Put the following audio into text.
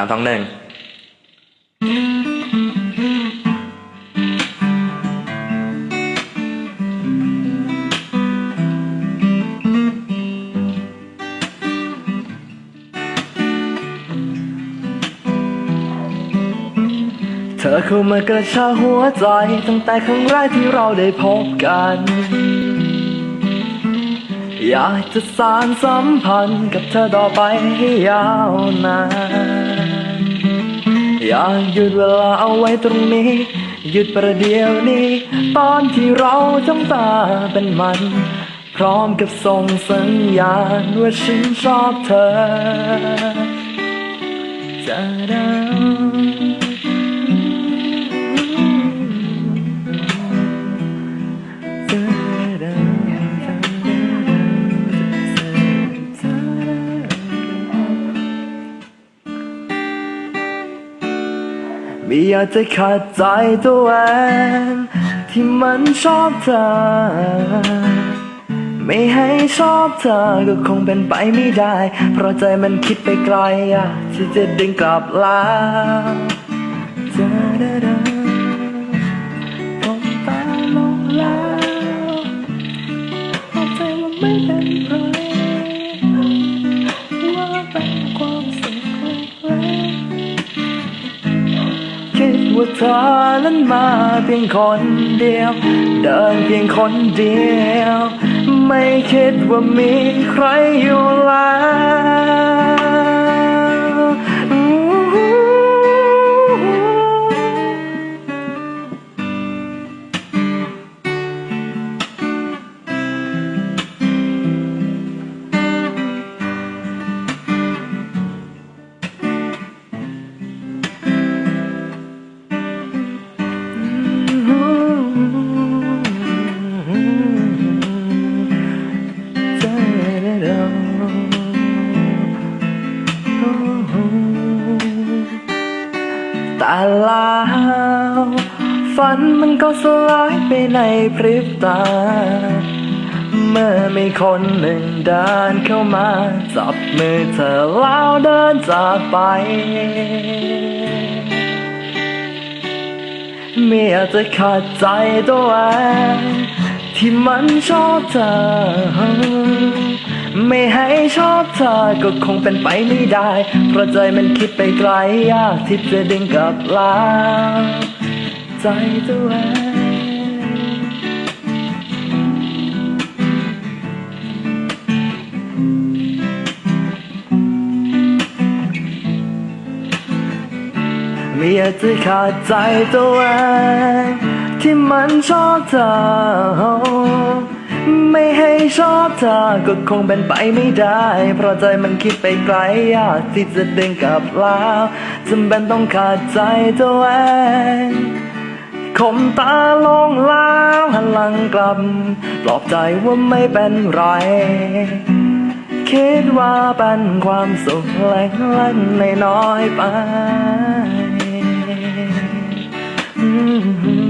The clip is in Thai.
ามสองหนึ่งเธอเข้ามากระชากหัวใจ ตั้งแต่ครั้งแรกที่เราได้พบกัน อยากจะสานสัมพันธ์กับเธอต่อไปให้ยาวนาน อยากหยุดเวลาเอาไว้ตรงนี้ หยุดประเดี๋ยวนี้ ตอนที่เราจ้องตาเป็นมัน พร้อมกับส่งสัญญาณว่าฉันชอบเธอจะได้ ไม่อยากจะขัดใจตัวเองที่มันชอบเธอ ไม่ให้ชอบเธอก็คงเป็นไปไม่ได้ เพราะใจมันคิดไปไกลอะที่จะดึงกลับแล้วผมตาลงแล้วเพราใจมันไม่เป็นไร ว่าเธอนั้นมาเพียงคนเดียว เดินเพียงคนเดียว ไม่คิดว่ามีใครอยู่แล้ว แต่แล้วฝันมันก็สลายไปในพริบตา เมื่อมีคนหนึ่งเดินเข้ามา จับมือเธอแล้วเดินจากไปไม่อยจะขัดใจตัวเองที่มันชอบเธอ ไม่ให้ชอบเธอก็คงเป็นไปไม่ได้ เพราะใจมันคิดไปไกลยากที่จะดึงกลับล้วใจตัวเองไม่อยากจะขาดใจตัวเองที่มันชอบเธอ ไม่ให้ชอบเธอก็คงเป็นไปไม่ได้ เพราะใจมันคิดไปไกลยากที่จะดึงกลับแล้วจำเป็นต้องขาดใจตัวเองคมตาลงแล้วหันหลังกลับปลอบใจว่าไม่เป็นไร คิดว่าเป็นความสุขเล็กๆน้อยๆไปอืม